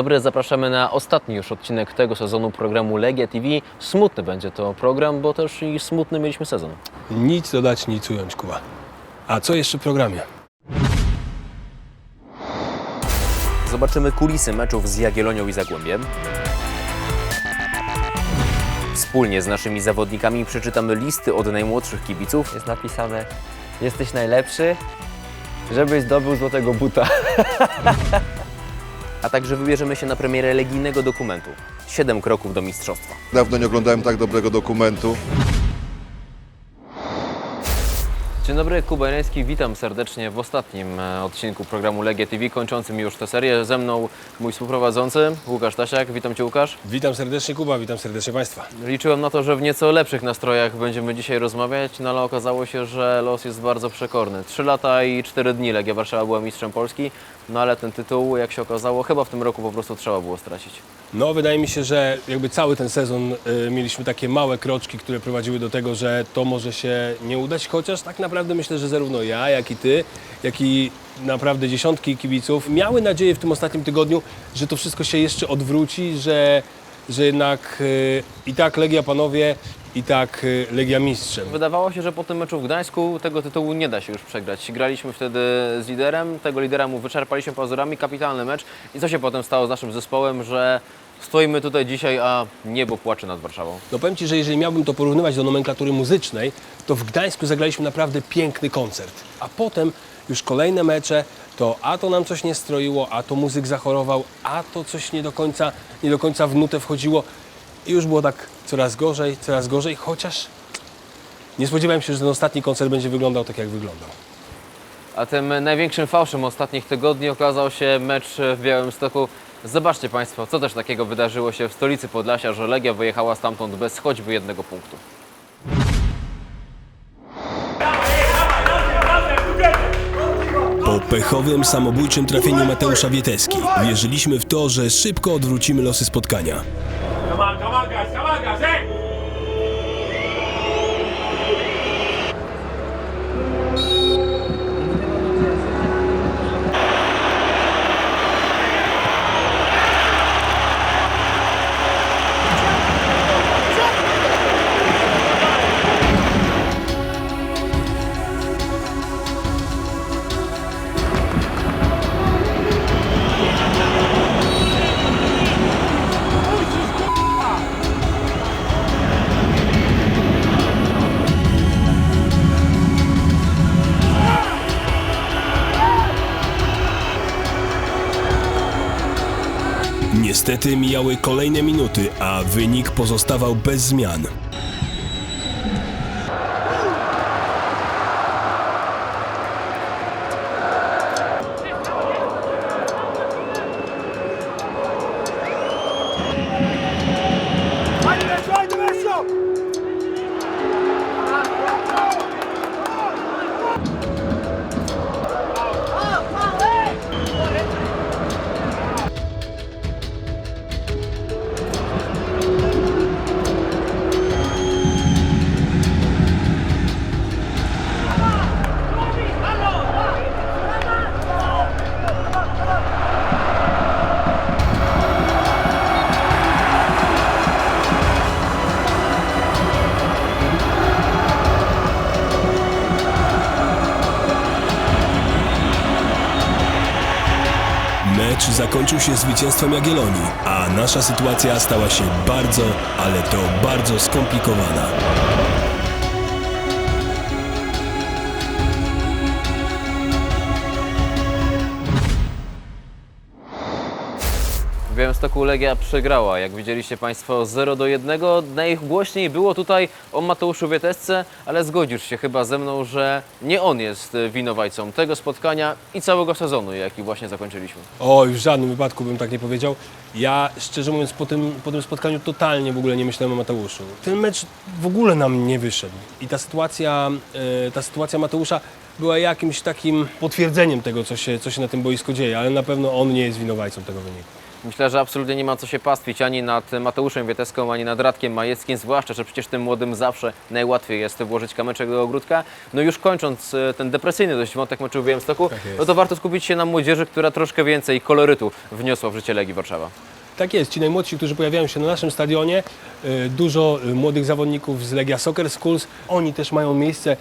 Dobry, zapraszamy na ostatni już odcinek tego sezonu programu Legia TV. Smutny będzie to program, bo też i smutny mieliśmy sezon. Nic dodać, nic ująć, Kuba. A co jeszcze w programie? Zobaczymy kulisy meczów z Jagiellonią i Zagłębiem. Wspólnie z naszymi zawodnikami przeczytamy listy od najmłodszych kibiców. jest napisane jesteś najlepszy, żebyś zdobył złotego buta. A także wybierzemy się na premierę legijnego dokumentu. Siedem kroków do mistrzostwa. Dawno nie oglądałem tak dobrego dokumentu. Dzień dobry, Kuba Jański, witam serdecznie w ostatnim e, odcinku programu Legia TV, kończącym już tę serię. Ze mną mój współprowadzący Łukasz Tasiak. Witam Cię Łukasz. Witam serdecznie, Kuba, witam serdecznie Państwa. Liczyłem na to, że w nieco lepszych nastrojach będziemy dzisiaj rozmawiać, no ale okazało się, że los jest bardzo przekorny. Trzy lata i cztery dni Legia Warszawa była mistrzem Polski, no ale ten tytuł, jak się okazało, chyba w tym roku po prostu trzeba było stracić. No, wydaje mi się, że jakby cały ten sezon y, mieliśmy takie małe kroczki, które prowadziły do tego, że to może się nie udać, chociaż tak naprawdę myślę, że zarówno ja, jak i Ty, jak i naprawdę dziesiątki kibiców miały nadzieję w tym ostatnim tygodniu, że to wszystko się jeszcze odwróci, że, że jednak y, i tak Legia Panowie, i tak y, Legia Mistrzem. Wydawało się, że po tym meczu w Gdańsku tego tytułu nie da się już przegrać. Graliśmy wtedy z liderem, tego lidera mu wyczerpaliśmy pazurami, kapitalny mecz. I co się potem stało z naszym zespołem, że stoimy tutaj dzisiaj, a niebo płacze nad Warszawą. No powiem Ci, że jeżeli miałbym to porównywać do nomenklatury muzycznej, to w Gdańsku zagraliśmy naprawdę piękny koncert. A potem już kolejne mecze, to a to nam coś nie stroiło, a to muzyk zachorował, a to coś nie do końca, nie do końca w nutę wchodziło. I już było tak coraz gorzej, coraz gorzej, chociaż nie spodziewałem się, że ten ostatni koncert będzie wyglądał tak, jak wyglądał. A tym największym fałszem ostatnich tygodni okazał się mecz w Białymstoku. Zobaczcie Państwo, co też takiego wydarzyło się w stolicy Podlasia, że Legia wyjechała stamtąd bez choćby jednego punktu. Po pechowym, samobójczym trafieniu Mateusza Wieteski wierzyliśmy w to, że szybko odwrócimy losy spotkania. Come on, come on, guys, come on, guys, hey! Niestety mijały kolejne minuty, a wynik pozostawał bez zmian. Się zwycięstwem Jagiellonii, a nasza sytuacja stała się bardzo, ale to bardzo skomplikowana. Białymstoku Legia przegrała, jak widzieliście Państwo, 0 do 1. Najgłośniej było tutaj o Mateuszu Wietesce, ale zgodzisz się chyba ze mną, że nie on jest winowajcą tego spotkania i całego sezonu, jaki właśnie zakończyliśmy. O, w żadnym wypadku bym tak nie powiedział. Ja, szczerze mówiąc, po tym, po tym spotkaniu totalnie w ogóle nie myślałem o Mateuszu. Ten mecz w ogóle nam nie wyszedł. I ta sytuacja, e, ta sytuacja Mateusza była jakimś takim potwierdzeniem tego, co się, co się na tym boisku dzieje, ale na pewno on nie jest winowajcą tego wyniku. Myślę, że absolutnie nie ma co się pastwić ani nad Mateuszem Wieteską, ani nad Radkiem Majeckim, zwłaszcza, że przecież tym młodym zawsze najłatwiej jest włożyć kamyczek do ogródka. No już kończąc e, ten depresyjny dość wątek meczu w Białymstoku, Tak no to warto skupić się na młodzieży, która troszkę więcej kolorytu wniosła w życie Legii Warszawa. Tak jest, ci najmłodsi, którzy pojawiają się na naszym stadionie, y, dużo y, młodych zawodników z Legia Soccer Schools, oni też mają miejsce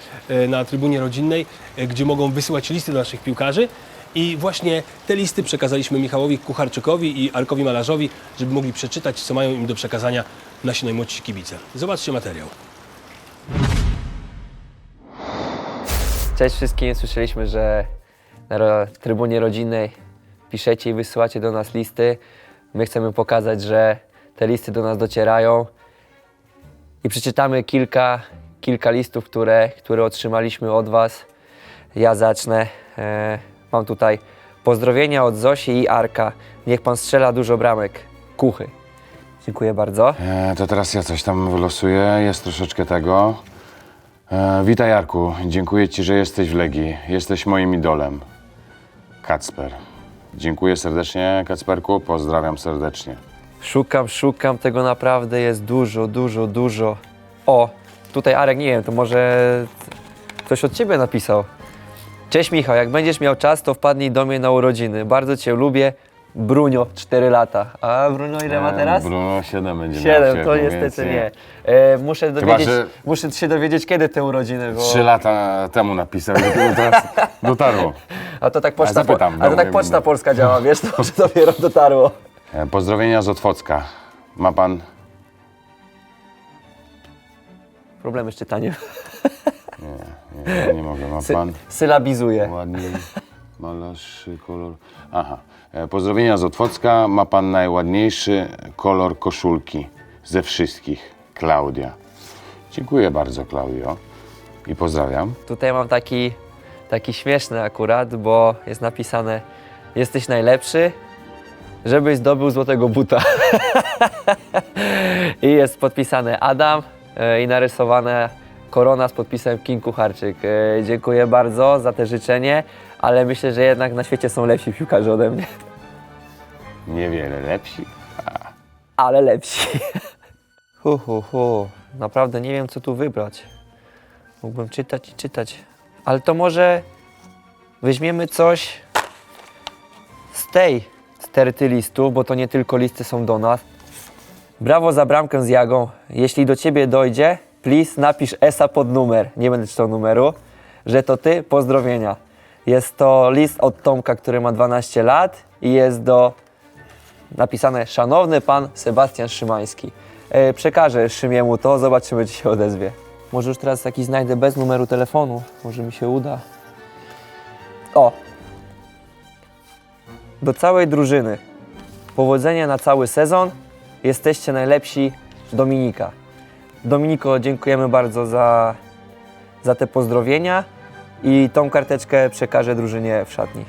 na trybunie rodzinnej, gdzie mogą wysyłać listy do naszych piłkarzy. I właśnie te listy przekazaliśmy Michałowi Kucharczykowi i Arkowi Malarzowi, żeby mogli przeczytać, co mają im do przekazania nasi najmłodsi kibice. Zobaczcie materiał. Cześć wszystkim, słyszeliśmy, że na trybunie rodzinnej piszecie i wysyłacie do nas listy. My chcemy pokazać, że te listy do nas docierają i przeczytamy kilka, kilka listów, które, które otrzymaliśmy od Was. Ja zacznę. E, mam tutaj pozdrowienia od Zosi i Arka. Niech Pan strzela dużo bramek. Kuchy. Dziękuję bardzo. E, to teraz ja coś tam wylosuję, jest troszeczkę tego. E, witaj Jarku, dziękuję Ci, że jesteś w Legii. Jesteś moim idolem. Kacper. Dziękuję serdecznie Kacperku, pozdrawiam serdecznie. Szukam, szukam, tego naprawdę jest dużo, dużo, dużo. O, tutaj Arek, nie wiem, to może ktoś od Ciebie napisał. Cześć Michał, jak będziesz miał czas, to wpadnij do mnie na urodziny. Bardzo Cię lubię. Brunio, 4 lata. A Brunio ile ma E, teraz? Bruno 7 będzie miał w 7, to sierpniu, niestety nie. E, muszę, dowiedzieć, że- muszę się dowiedzieć, kiedy te urodziny, bo... Trzy lata temu napisał i dopiero teraz dotarło. A to tak poczta, zapytam, po, a to tak poczta będę. polska działa, wiesz, to może dopiero dotarło. E, pozdrowienia z Otwocka. Ma Pan... Problemy z czytaniem. Nie, mogę, ma Sy Pan... sylabizuję. Ładniej malarz kolor. Aha. E, Pozdrowienia z Otwocka. Ma pan najładniejszy kolor koszulki ze wszystkich. Klaudia. Dziękuję bardzo, Klaudio. I pozdrawiam. Tutaj mam taki, taki śmieszny akurat, bo jest napisane jesteś najlepszy, żebyś zdobył złotego buta. I jest podpisane Adam e, i narysowane korona z podpisem King Kucharczyk. E, Dziękuję bardzo za te życzenie, ale myślę, że jednak na świecie są lepsi piłkarze ode mnie. Niewiele lepsi. Ale lepsi. Hu, hu, hu. Naprawdę nie wiem, co tu wybrać. Mógłbym czytać i czytać. Ale to może weźmiemy coś z tej sterty listu, bo to nie tylko listy są do nas. Brawo za bramkę z Jagą. Jeśli do ciebie dojdzie, please napisz ESA pod numer. Nie będę czytał numeru. Że to ty, pozdrowienia. Jest to list od Tomka, który ma 12 lat i jest do napisane Szanowny Pan Sebastian Szymański. E, przekażę Szymiemu to, zobaczymy, czy się odezwie. Może już teraz taki znajdę bez numeru telefonu, może mi się uda. O! Do całej drużyny. Powodzenia na cały sezon. Jesteście najlepsi. Dominika. Dominiko, dziękujemy bardzo za, za te pozdrowienia i tą karteczkę przekażę drużynie w szatni.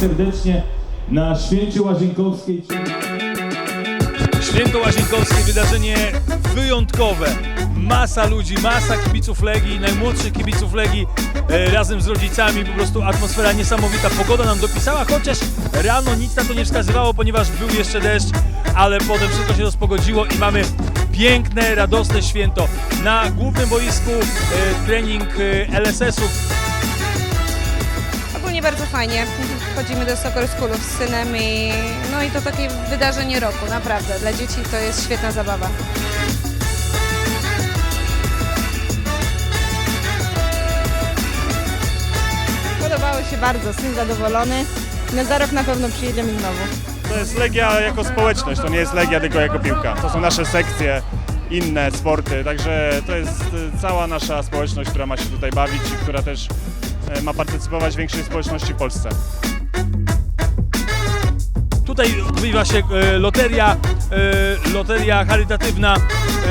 serdecznie na Święcie Łazienkowskiej. Święto Łazienkowskie, wydarzenie wyjątkowe. Masa ludzi, masa kibiców Legii, najmłodszych kibiców Legii e, razem z rodzicami. Po prostu atmosfera niesamowita. Pogoda nam dopisała, chociaż rano nic na to nie wskazywało, ponieważ był jeszcze deszcz, ale potem wszystko się rozpogodziło i mamy piękne, radosne święto. Na głównym boisku e, trening e, LSS-ów Ogólnie bardzo fajnie. Chodzimy do Soccer Schoolu z synem i no i to takie wydarzenie roku, naprawdę. Dla dzieci to jest świetna zabawa. Podobało się bardzo, syn zadowolony. No za rok na pewno przyjedziemy znowu. To jest Legia jako społeczność, to nie jest Legia tylko jako piłka. To są nasze sekcje, inne sporty, także to jest e, cała nasza społeczność, która ma się tutaj bawić i która też e, ma partycypować w większej społeczności w Polsce. Tutaj odbywa się e, loteria, loteria charytatywna.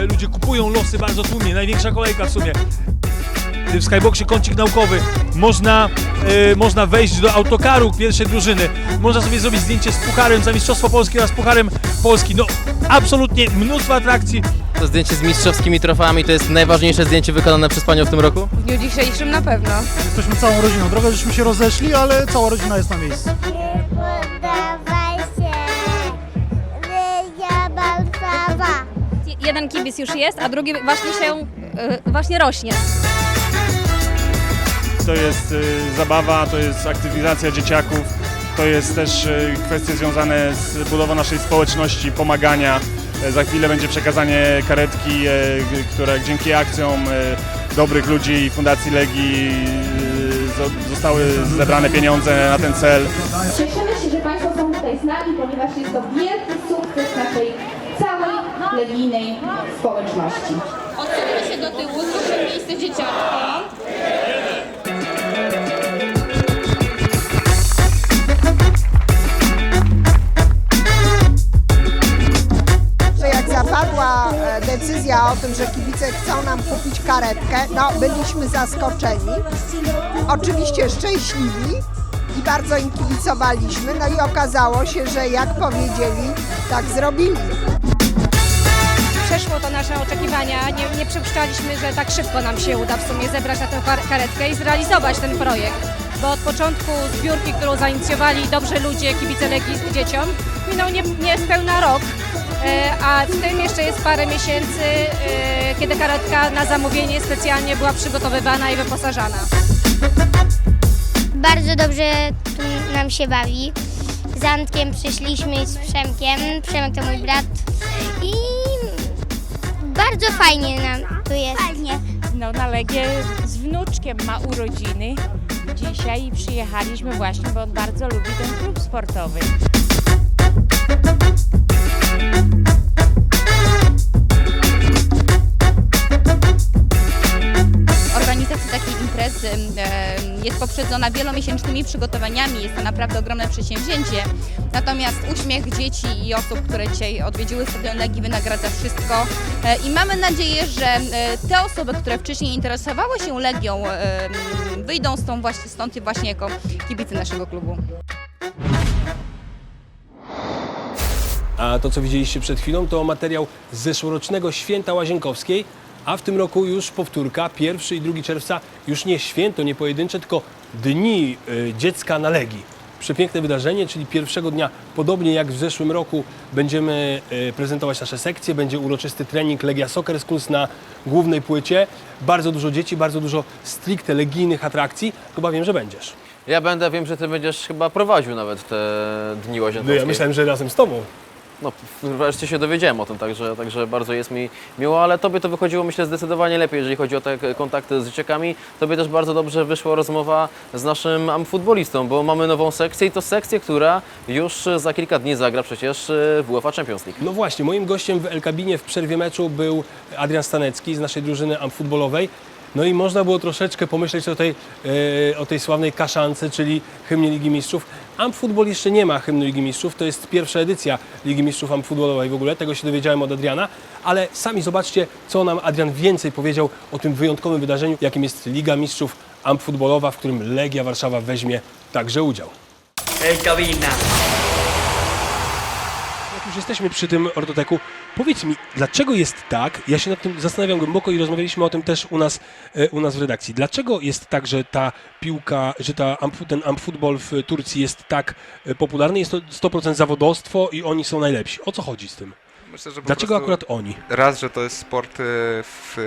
Ludzie kupują losy bardzo tłumnie, największa kolejka w sumie. W Skyboxie kącik naukowy, można, e, można wejść do autokaru pierwszej drużyny, można sobie zrobić zdjęcie z pucharem za Mistrzostwo Polskie oraz pucharem Polski. No, absolutnie mnóstwo atrakcji. To zdjęcie z mistrzowskimi trofeami to jest najważniejsze zdjęcie wykonane przez Panią w tym roku? W dniu dzisiejszym na pewno. Jesteśmy całą rodziną. Trochę żeśmy się rozeszli, ale cała rodzina jest na miejscu. Jeden kibic już jest, a drugi właśnie się, właśnie rośnie. To jest y, zabawa, to jest aktywizacja dzieciaków, to jest też y, kwestie związane z budową naszej społeczności, pomagania. E, Za chwilę będzie przekazanie karetki, e, które dzięki akcjom e, dobrych ludzi Fundacji Legii y, zo- zostały zebrane pieniądze na ten cel. Cieszymy się, że Państwo są tutaj z nami, ponieważ jest to wielki sukces naszej całej legijnej społeczności. Odsuńmy się do tyłu, zróbmy miejsce dzieciaczkom. Decyzja o tym, że kibice chcą nam kupić karetkę, no byliśmy zaskoczeni. Oczywiście szczęśliwi i bardzo im kibicowaliśmy. No i okazało się, że jak powiedzieli, tak zrobili. Przeszło to nasze oczekiwania. Nie, nie przypuszczaliśmy, że tak szybko nam się uda w sumie zebrać na tę kar- karetkę i zrealizować ten projekt. Bo od początku zbiórki, którą zainicjowali dobrzy ludzie, kibice Legii z dzieciom, minął nie, niespełna rok. E, A w tym jeszcze jest parę miesięcy, e, kiedy karetka na zamówienie specjalnie była przygotowywana i wyposażana. Bardzo dobrze tu nam się bawi. Z Antkiem przyszliśmy z Przemkiem. Przemek to mój brat. I bardzo fajnie nam tu jest. Fajnie. No na Legię z wnuczkiem ma urodziny dzisiaj i przyjechaliśmy właśnie, bo on bardzo lubi ten klub sportowy. Organizacja takiej imprezy jest poprzedzona wielomiesięcznymi przygotowaniami. Jest to naprawdę ogromne przedsięwzięcie. Natomiast uśmiech dzieci i osób, które dzisiaj odwiedziły Stadion Legii wynagradza wszystko. E, I mamy nadzieję, że e, te osoby, które wcześniej interesowały się Legią, wyjdą stąd właśnie, stąd właśnie jako kibice naszego klubu. A to, co widzieliście przed chwilą, to materiał z zeszłorocznego Święta Łazienkowskiej, a w tym roku już powtórka, 1 i 2 czerwca, już nie święto, nie pojedyncze, tylko Dni y, Dziecka na Legii. Przepiękne wydarzenie, czyli pierwszego dnia, podobnie jak w zeszłym roku, będziemy y, prezentować nasze sekcje, będzie uroczysty trening Legia Soccer Schools na głównej płycie. Bardzo dużo dzieci, bardzo dużo stricte legijnych atrakcji. Chyba wiem, że będziesz. Ja będę, wiem, że Ty będziesz chyba prowadził nawet te dni No łazienkowskie. ja myślałem, że razem z tobą. No, wreszcie się dowiedziałem o tym, także, także bardzo jest mi miło, ale Tobie to wychodziło myślę zdecydowanie lepiej, jeżeli chodzi o te kontakty z dzieciakami. Tobie też bardzo dobrze wyszła rozmowa z naszym amfutbolistą, bo mamy nową sekcję i to sekcję, która już za kilka dni zagra przecież w UEFA Champions League. No właśnie, moim gościem w El Kabinie w przerwie meczu był Adrian Stanecki z naszej drużyny amfutbolowej. No i można było troszeczkę pomyśleć o tej, e, o tej sławnej kaszance, czyli hymnie Ligi Mistrzów. Amfutbol jeszcze nie ma hymnu Ligi Mistrzów, to jest pierwsza edycja Ligi Mistrzów amfutbolowej w ogóle, tego się dowiedziałem od Adriana, ale sami zobaczcie, co nam Adrian więcej powiedział o tym wyjątkowym wydarzeniu, jakim jest Liga Mistrzów amfutbolowa, w którym Legia Warszawa weźmie także udział. El Cabina. Jesteśmy przy tym ortoteku, powiedz mi, dlaczego jest tak, ja się nad tym zastanawiam głęboko i rozmawialiśmy o tym też u nas, e, u nas w redakcji, dlaczego jest tak, że ta piłka, że ta, ten amfutbol w Turcji jest tak e, popularny, jest to 100% zawodowstwo i oni są najlepsi. O co chodzi z tym? Myślę, Dlaczego akurat oni? Raz, że to jest sport e, w,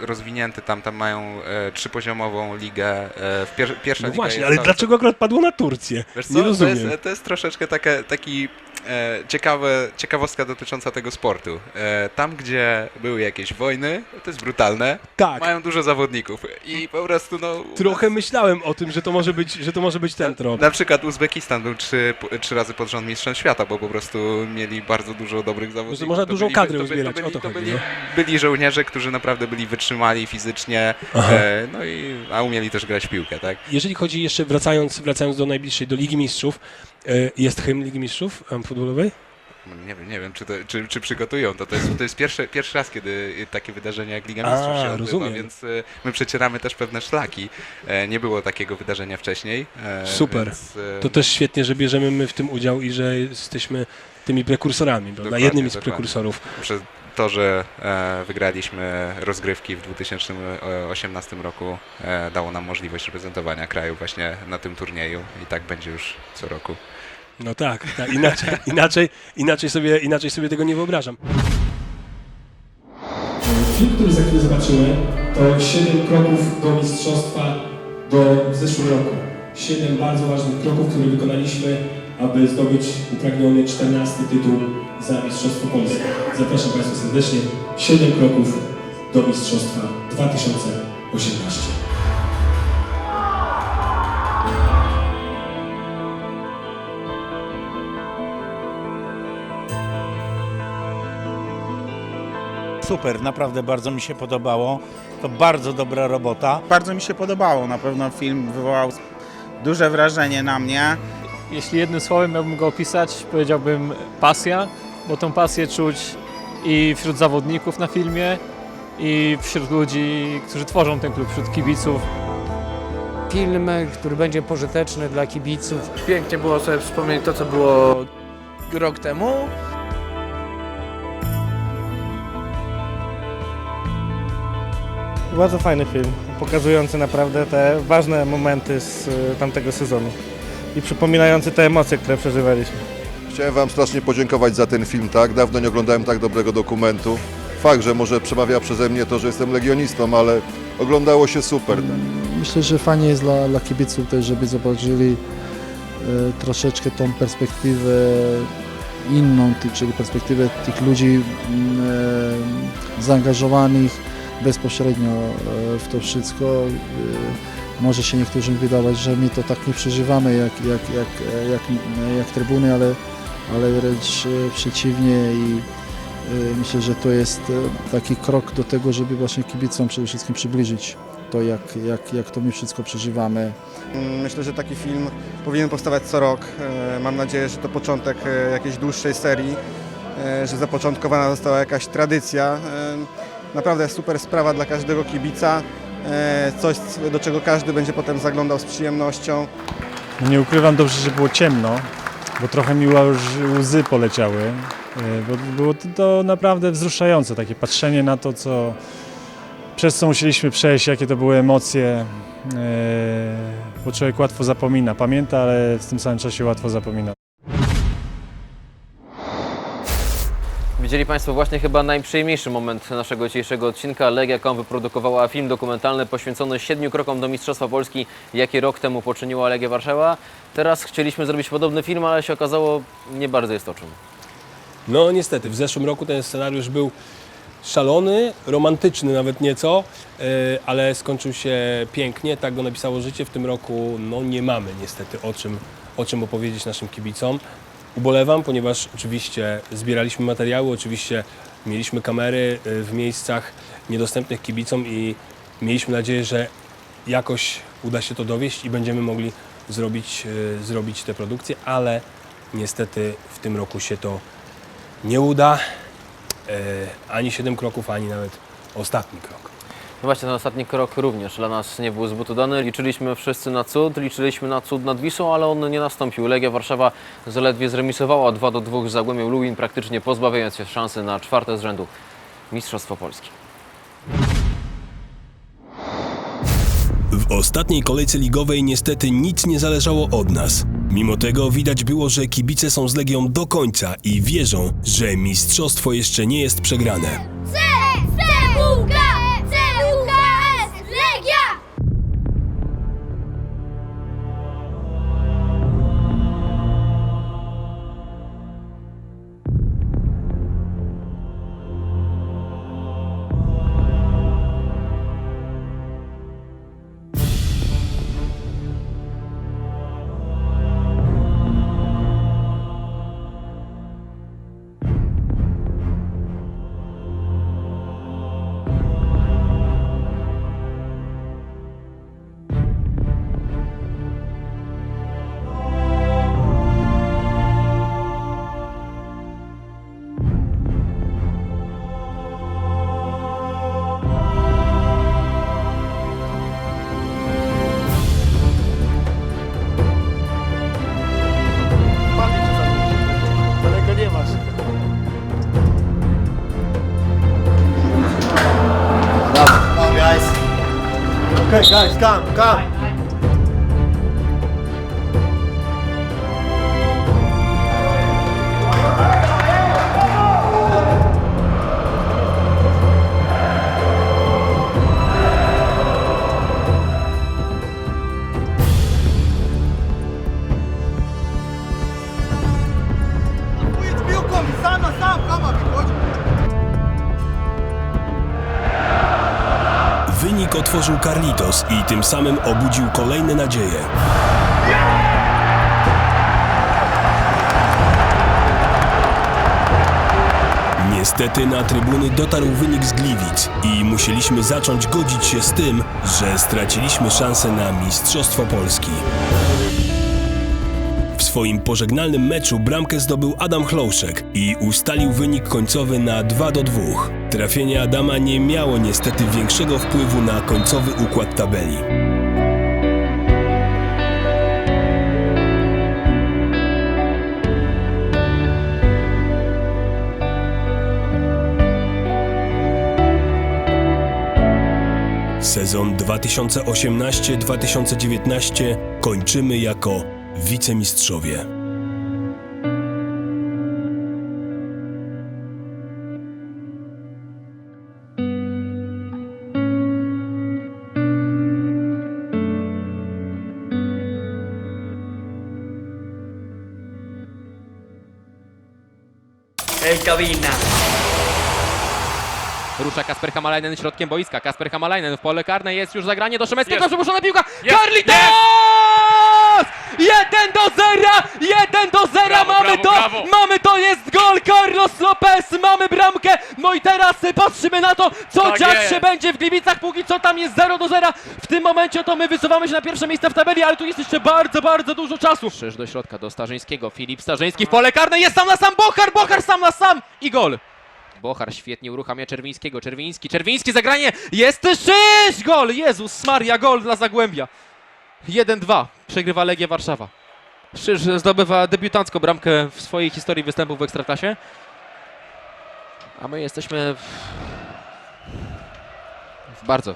rozwinięty, tam, tam mają e, trzypoziomową ligę. E, w pier, pierwsza No liga właśnie, ale dlaczego akurat padło na Turcję? Wiesz co, Nie to rozumiem. jest, to jest troszeczkę taka, taki e, ciekawe, ciekawostka dotycząca tego sportu. E, tam, gdzie były jakieś wojny, to jest brutalne, Tak. mają dużo zawodników i po prostu no... Trochę myślałem o tym, że to może być, że to może być ten trop. Na przykład Uzbekistan był trzy, trzy razy pod rząd mistrzem świata, bo po prostu mieli bardzo dużo dobrych zawodników. można To dużą byli- kadrę to by- uzbierać, byli, o to chodzi, byli, no. byli żołnierze, którzy naprawdę byli wytrzymali fizycznie, e, no i, a umieli też grać w piłkę, tak? Jeżeli chodzi jeszcze, wracając, wracając do najbliższej, do Ligi Mistrzów, jest hymn Ligi Mistrzów futbolowej? Nie wiem, nie wiem czy, to, czy, czy przygotują to. To jest, to jest pierwszy, pierwszy raz, kiedy takie wydarzenie jak Liga Mistrzów A, się odbywa, rozumiem. więc e, my przecieramy też pewne szlaki. E, Nie było takiego wydarzenia wcześniej. e, Super. Więc, e, To też świetnie, że bierzemy my w tym udział i że jesteśmy tymi prekursorami, prawda? Jednymi z dokładnie. prekursorów. Przez to, że e, wygraliśmy rozgrywki w 2018 roku, e, dało nam możliwość reprezentowania kraju właśnie na tym turnieju i tak będzie już co roku. No tak, tak inaczej, inaczej, inaczej, sobie, inaczej sobie tego nie wyobrażam. Film, który za chwilę zobaczymy, to 7 kroków do mistrzostwa do w zeszłym roku. 7 bardzo ważnych kroków, które wykonaliśmy, aby zdobyć upragniony 14 tytuł za Mistrzostwo Polskie. Zapraszam Państwa serdecznie. 7 kroków do Mistrzostwa 2018. Super, naprawdę bardzo mi się podobało. To bardzo dobra robota. Bardzo mi się podobało, na pewno film wywołał duże wrażenie na mnie. Jeśli jednym słowem miałbym go opisać, powiedziałbym pasja, bo tą pasję czuć i wśród zawodników na filmie, i wśród ludzi, którzy tworzą ten klub, wśród kibiców. Film, który będzie pożyteczny dla kibiców. Pięknie było sobie wspomnieć to, co było rok temu. Bardzo fajny film, pokazujący naprawdę te ważne momenty z y, tamtego sezonu i przypominający te emocje, które przeżywaliśmy. Chciałem Wam strasznie podziękować za ten film, tak? Dawno nie oglądałem tak dobrego dokumentu. Fakt, że może przemawia przeze mnie to, że jestem legionistą, ale oglądało się super. Myślę, że fajnie jest dla, dla kibiców też, żeby zobaczyli e, troszeczkę tą perspektywę inną, czyli perspektywę tych ludzi e, zaangażowanych bezpośrednio e, w to wszystko. E, może się niektórym wydawać, że my to tak nie przeżywamy jak, jak, jak, jak, jak trybuny, ale, ale wręcz e, przeciwnie i myślę, że to jest taki krok do tego, żeby właśnie kibicom przede wszystkim przybliżyć to, jak, jak, jak to my wszystko przeżywamy. Myślę, że taki film powinien powstawać co rok. Mam nadzieję, że to początek jakiejś dłuższej serii, że zapoczątkowana została jakaś tradycja. Naprawdę super sprawa dla każdego kibica, e, coś do czego każdy będzie potem zaglądał z przyjemnością. Nie ukrywam dobrze, że było ciemno, bo trochę mi już łzy poleciały. e, było to, to naprawdę wzruszające, takie patrzenie na to, co, przez co musieliśmy przejść, jakie to były emocje. e, Bo człowiek łatwo zapomina, pamięta, ale w tym samym czasie łatwo zapomina. Widzieli Państwo właśnie chyba najprzyjemniejszy moment naszego dzisiejszego odcinka. Legia.com wyprodukowała film dokumentalny poświęcony siedmiu krokom do Mistrzostwa Polski, jakie rok temu poczyniła Legia Warszawa. Teraz chcieliśmy zrobić podobny film, ale się okazało, nie bardzo jest o czym. No niestety, w zeszłym roku ten scenariusz był szalony, romantyczny nawet nieco, e, ale skończył się pięknie, tak go napisało życie. W tym roku no, nie mamy niestety o czym, o czym opowiedzieć naszym kibicom. Ubolewam, ponieważ oczywiście zbieraliśmy materiały, oczywiście mieliśmy kamery e, w miejscach niedostępnych kibicom i mieliśmy nadzieję, że jakoś uda się to dowieść i będziemy mogli zrobić, e, zrobić te produkcje, ale niestety w tym roku się to nie uda. E, ani 7 kroków, ani nawet ostatni krok. No właśnie ten ostatni krok również dla nas nie był zbyt udany. Liczyliśmy wszyscy na cud, liczyliśmy na cud nad Wisłą, ale on nie nastąpił. Legia Warszawa zaledwie zremisowała 2 do 2 z Zagłębiem Lublin, praktycznie pozbawiając się szansy na czwarte z rzędu Mistrzostwo Polski. W ostatniej kolejce ligowej niestety nic nie zależało od nas. Mimo tego widać było, że kibice są z Legią do końca i wierzą, że mistrzostwo jeszcze nie jest przegrane. C, guys, come, come. Wynik otworzył Carlitos i tym samym obudził kolejne nadzieje. Niestety na trybuny dotarł wynik z Gliwic i musieliśmy zacząć godzić się z tym, że straciliśmy szansę na Mistrzostwo Polski. W swoim pożegnalnym meczu bramkę zdobył Adam Chlouszek i ustalił wynik końcowy na 2 do 2. Trafienie Adama nie miało niestety większego wpływu na końcowy układ tabeli. Sezon 2018-2019 kończymy jako wicemistrzowie. Rusza Kasper Hamalainen środkiem boiska. Kasper Hamalainen w pole karne jest już zagranie do Szemeckiego. Jest. Przepuszczona piłka. Jest. Carlitos! 1 do 0! 1 do 0! Brawo, mamy brawo, to! brawo. Mamy to! Jest gol! Carlos Lopez! Mamy bramkę! No i teraz patrzymy na to, co Tak dziać jest. się będzie w Gliwicach. Póki co tam jest 0 do 0. W tym momencie to my wysuwamy się na pierwsze miejsce w tabeli, ale tu jest jeszcze bardzo, bardzo dużo czasu. Krzyż do środka, do Starzyńskiego. Filip Starzyński w pole karne. Jest sam na sam Bochar! Bochar sam na sam! I gol! Bochar świetnie uruchamia Czerwińskiego. Czerwiński, Czerwiński zagranie. Jest sześć gol! Jezus Maria, gol dla Zagłębia. 1-2. Przegrywa Legia Warszawa. Szyż zdobywa debiutancką bramkę w swojej historii występów w Ekstraklasie. A my jesteśmy w, w bardzo,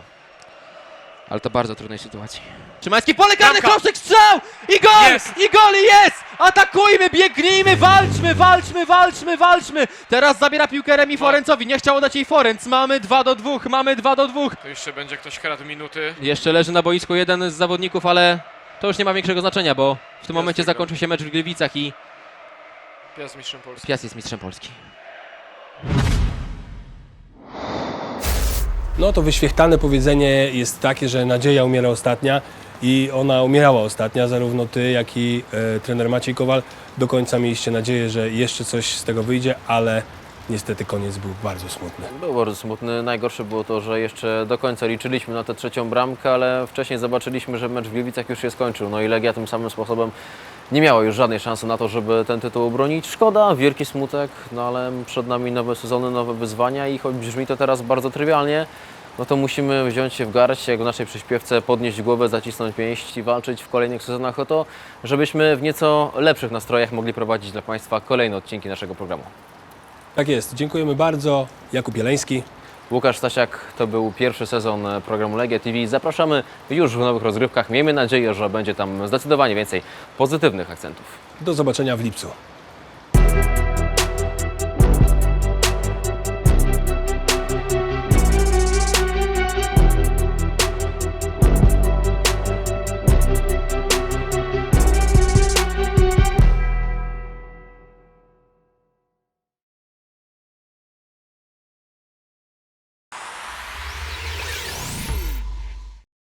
ale to bardzo trudnej sytuacji. Szymański pole karne, Bramka. Krosek strzał! I gol! Jest! I gol i jest! Atakujmy, biegnijmy, walczmy, walczmy, walczmy, walczmy! Teraz zabiera piłkę Remi Forencowi, nie chciało dać jej Forenc. Mamy 2 do 2, mamy 2 do 2. To jeszcze będzie ktoś kradł minuty. Jeszcze leży na boisku jeden z zawodników, ale to już nie ma większego znaczenia, bo w tym momencie zakończył się mecz w Gliwicach i Piast mistrzem Polski. Piast jest mistrzem Polski. No to wyświechtane powiedzenie jest takie, że nadzieja umiera ostatnia i ona umierała ostatnia. Zarówno ty, jak i e, trener Maciej Kowal do końca mieliście nadzieję, że jeszcze coś z tego wyjdzie, ale niestety koniec był bardzo smutny. Był bardzo smutny. Najgorsze było to, że jeszcze do końca liczyliśmy na tę trzecią bramkę, ale wcześniej zobaczyliśmy, że mecz w Gliwicach już się skończył. No i Legia tym samym sposobem nie miała już żadnej szansy na to, żeby ten tytuł obronić. Szkoda, wielki smutek, no ale przed nami nowe sezony, nowe wyzwania i choć brzmi to teraz bardzo trywialnie, no to musimy wziąć się w garść, jak w naszej przyśpiewce, podnieść głowę, zacisnąć pięść i walczyć w kolejnych sezonach o to, żebyśmy w nieco lepszych nastrojach mogli prowadzić dla Państwa kolejne odcinki naszego programu. Tak jest, dziękujemy bardzo. Jakub Jeleński. Łukasz Stasiak, to był pierwszy sezon programu Legia TV. Zapraszamy już w nowych rozgrywkach. Miejmy nadzieję, że będzie tam zdecydowanie więcej pozytywnych akcentów. Do zobaczenia w lipcu.